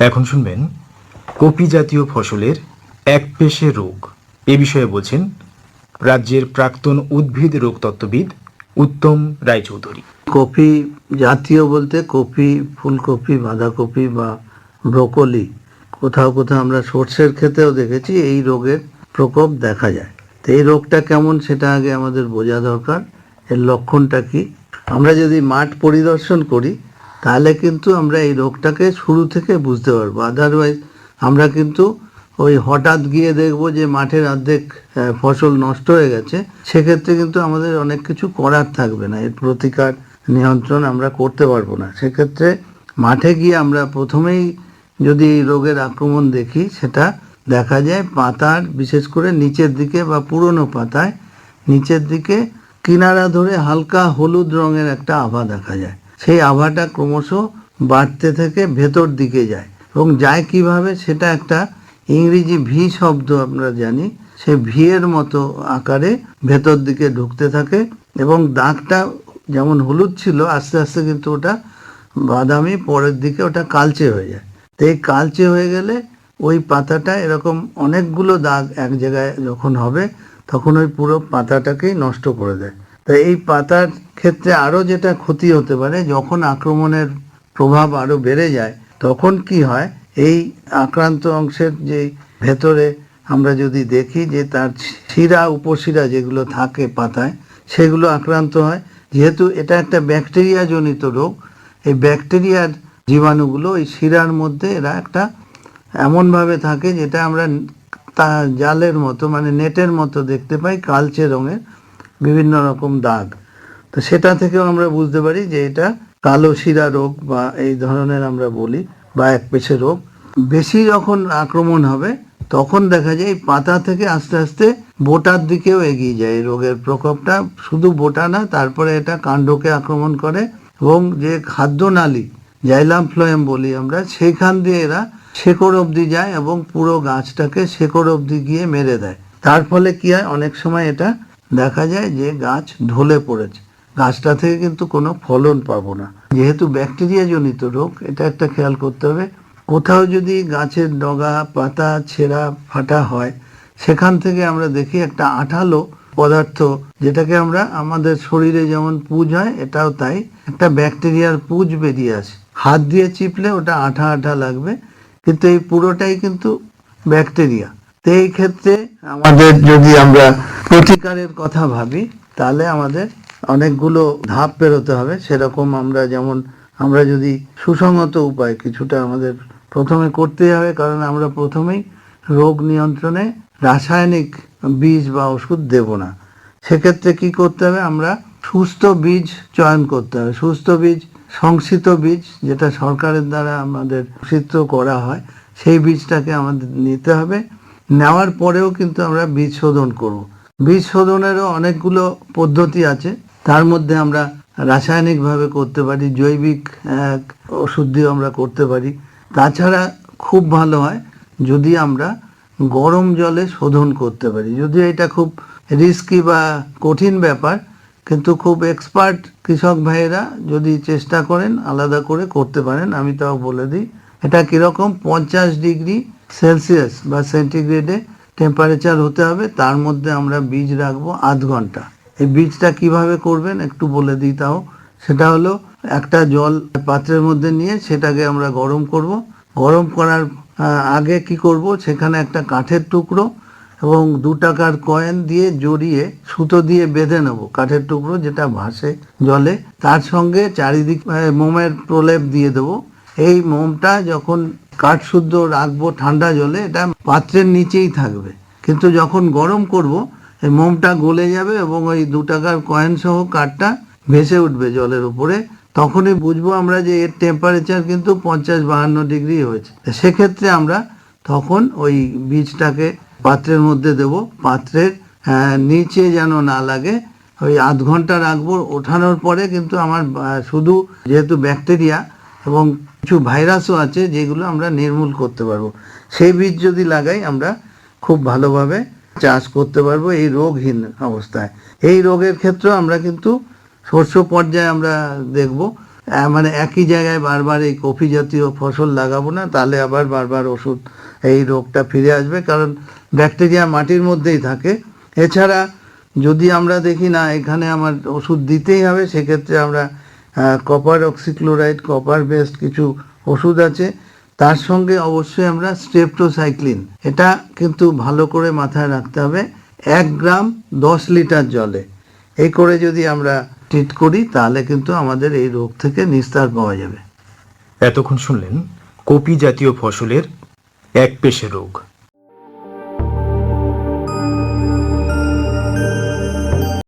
এখন শুনবেন, কপি জাতীয় ফসলের একপেশে রোগ। এ বিষয়ে বলছেন রাজ্যের প্রাক্তন উদ্ভিদ রোগ তত্ত্ববিদ উত্তম রায়চৌধুরী। কপি জাতীয় বলতে কপি, ফুলকপি, বাঁধাকপি বা ব্রোকলি। কোথাও কোথাও আমরা সর্ষের ক্ষেতেও দেখেছি এই রোগের প্রকোপ দেখা যায়। তো এই রোগটা কেমন সেটা আগে আমাদের বোঝা দরকার। এর লক্ষণটা কি? আমরা যদি মাঠ পরিদর্শন করি তাহলে কিন্তু আমরা এই রোগটাকে শুরু থেকে বুঝতে পারব। আদারওয়াইজ আমরা কিন্তু ওই হঠাৎ গিয়ে দেখব যে মাঠের অর্ধেক ফসল নষ্ট হয়ে গেছে। সেক্ষেত্রে কিন্তু আমাদের অনেক কিছু করার থাকবে না। এর প্রতিকার, নিয়ন্ত্রণ আমরা করতে পারব না। সেক্ষেত্রে মাঠে গিয়ে আমরা প্রথমেই যদি এই রোগের আক্রমণ দেখি, সেটা দেখা যায় পাতার, বিশেষ করে নিচের দিকে বা পুরনো পাতায়, নিচের দিকে কিনারা ধরে হালকা হলুদ রঙের একটা আভা দেখা যায়। সেই আভাটা ক্রমশ বাড়তে থেকে ভেতর দিকে যায়। এবং যায় কীভাবে সেটা একটা ইংরেজি ভি শব্দ আমরা জানি। সে ভি এর মতো আকারে ভেতর দিকে ঢুকতে থাকে এবং দাগটা যেমন হলুদ ছিল, আস্তে আস্তে কিন্তু ওটা বাদামি পরের দিকে ওটা কালচে হয়ে যায়। তো এই কালচে হয়ে গেলে ওই পাতাটা এরকম অনেকগুলো দাগ এক জায়গায় যখন হবে, তখন ওই পুরো পাতাটাকেই নষ্ট করে দেয়। তো এই পাতার ক্ষেত্রে আরও যেটা ক্ষতি হতে পারে, যখন আক্রমণের প্রভাব আরও বেড়ে যায়, তখন কি হয়? এই আক্রান্ত অংশের যে ভেতরে আমরা যদি দেখি যে তার শিরা, উপশিরা যেগুলো থাকে পাতায়, সেগুলো আক্রান্ত হয়। যেহেতু এটা একটা ব্যাকটেরিয়া জনিত রোগ, এই ব্যাকটেরিয়ার জীবাণুগুলো ওই শিরার মধ্যে এরা একটা এমনভাবে থাকে যেটা আমরা তা জালের মতো মানে নেটের মতো দেখতে পাই, কালচে রঙের। বিভিন্ন রকম দাগ। তো সেটা থেকেও আমরা বুঝতে পারি যে এটা কালো শিরা রোগ বা এই ধরনের আমরা বলি, বা এক পেশে রোগ। বেশি যখন আক্রমণ হবে, তখন দেখা যায় পাতা থেকে আস্তে আস্তে বোটার দিকেও এগিয়ে যায় রোগের প্রকোপটা। শুধু বোটা না, তারপরে এটা কাণ্ডকে আক্রমণ করে এবং যে খাদ্যনালী জাইলাম ফ্লোয়েম বলি আমরা, সেখান দিয়ে এরা শেকড় অবধি যায় এবং পুরো গাছটাকে শেকড় অবধি গিয়ে মেরে দেয়। তার ফলে কি হয়? অনেক সময় এটা দেখা যায় যে গাছ ঢলে পড়েছে। গাছটা থেকে কিন্তু কোনো ফলন পাবো না। যেহেতু ব্যাকটেরিয়া জনিত রোগ, এটা একটা খেয়াল করতে হবে। কোথাও যদি গাছের ডগা, পাতা, ছেঁড়া, ফাটা হয়, সেখান থেকে আমরা দেখি একটা আঠালো পদার্থ, যেটাকে আমরা আমাদের শরীরে যেমন পুজ হয়, এটাও তাই। একটা ব্যাকটেরিয়ার পুজ বেরিয়ে আসে। হাত দিয়ে চিপলে ওটা আঠা আঠা লাগবে, কিন্তু এই পুরোটাই কিন্তু ব্যাকটেরিয়া। তো এই ক্ষেত্রে আমাদের যদি আমরা প্রতিকারের কথা ভাবি, তাহলে আমাদের অনেকগুলো ধাপ পেরোতে হবে। সেরকম আমরা যেমন, আমরা যদি সুসংগত উপায় কিছুটা আমাদের প্রথমে করতেই হবে, কারণ আমরা প্রথমেই রোগ নিয়ন্ত্রণে রাসায়নিক বীজ বা ওষুধ দেব না। সেক্ষেত্রে কি করতে হবে? আমরা সুস্থ বীজ চয়ন করতে হবে। সুস্থ বীজ সংসিত বীজ যেটা সরকারের দ্বারা আমাদের সিদ্ধ করা হয়, সেই বীজটাকে আমাদের নিতে হবে। নেওয়ার পরেও কিন্তু আমরা বীজ শোধন করব। বীজ শোধনেরও অনেকগুলো পদ্ধতি আছে। তার মধ্যে আমরা রাসায়নিকভাবে করতে পারি, জৈবিক ওষুধ দিয়ে আমরা করতে পারি। তাছাড়া খুব ভালো হয় যদি আমরা গরম জলে শোধন করতে পারি। যদিও এটা খুব রিস্কি বা কঠিন ব্যাপার, কিন্তু খুব এক্সপার্ট কৃষক ভাইয়েরা যদি চেষ্টা করেন, আলাদা করে করতে পারেন, আমি তাও বলে দিই। এটা কীরকম পঞ্চাশ ডিগ্রি সেলসিয়াস বা সেন্টিগ্রেডে টেম্পারেচার হতে হবে, তার মধ্যে আমরা বীজ রাখব আধ ঘণ্টা। এই বীজটা কীভাবে করবেন একটু বলে দিই তাও। সেটা হলো একটা জল পাত্রের মধ্যে নিয়ে সেটাকে আমরা গরম করব। গরম করার আগে কি করব? সেখানে একটা কাঠের টুকরো এবং দু টাকার কয়েন দিয়ে জড়িয়ে সুতো দিয়ে বেঁধে নেব কাঠের টুকরো যেটা ভাসে জলে। তার সঙ্গে চারিদিক মোমের প্রলেপ দিয়ে দেবো। এই মোমটা যখন কাঠ শুদ্ধ রাখব ঠান্ডা জলে, এটা পাত্রের নিচেই থাকবে। কিন্তু যখন গরম করব, এই মোমটা গলে যাবে এবং ওই দু টাকার কয়েন সহ কাঠটা ভেসে উঠবে জলের উপরে। তখনই বুঝব আমরা যে এর টেম্পারেচার কিন্তু পঞ্চাশ বাহান্ন ডিগ্রি হয়েছে। সেক্ষেত্রে আমরা তখন ওই বীজটাকে পাত্রের মধ্যে দেব। পাত্রের নিচে যেন না লাগে, ওই আধ ঘণ্টা রাখব। ওঠানোর পরে কিন্তু আমার শুধু যেহেতু ব্যাকটেরিয়া এবং কিছু ভাইরাসও আছে যেগুলো আমরা নির্মূল করতে পারব। সেই বীজ যদি লাগাই, আমরা খুব ভালোভাবে চাষ করতে পারব এই রোগহীন অবস্থায়। এই রোগের ক্ষেত্রেও আমরা কিন্তু শস্য পর্যায়ে আমরা দেখব মানে একই জায়গায় বারবার এই কফি জাতীয় ফসল লাগাবো না, তাহলে আবার বারবার ওষুধ এই রোগটা ফিরে আসবে, কারণ ব্যাকটেরিয়া মাটির মধ্যেই থাকে। এছাড়া যদি আমরা দেখি, না, এখানে আমার ওষুধ দিতেই হবে, সেক্ষেত্রে আমরা কপার অক্সিক্লোরাইড কপার বেসড কিছু ওষুধ আছে। তার সঙ্গে অবশ্যই আমরা স্ট্রেপ্টোসাইক্লিন এটা কিন্তু ভালো করে মাথায় রাখতে হবে। এক গ্রাম দশ লিটার জলে। এই করে যদি আমরা ট্রিট করি, তাহলে কিন্তু আমাদের এই রোগ থেকে নিস্তার পাওয়া যাবে। এতক্ষণ শুনলেন কপি জাতীয় ফসলের এক পেশে রোগ।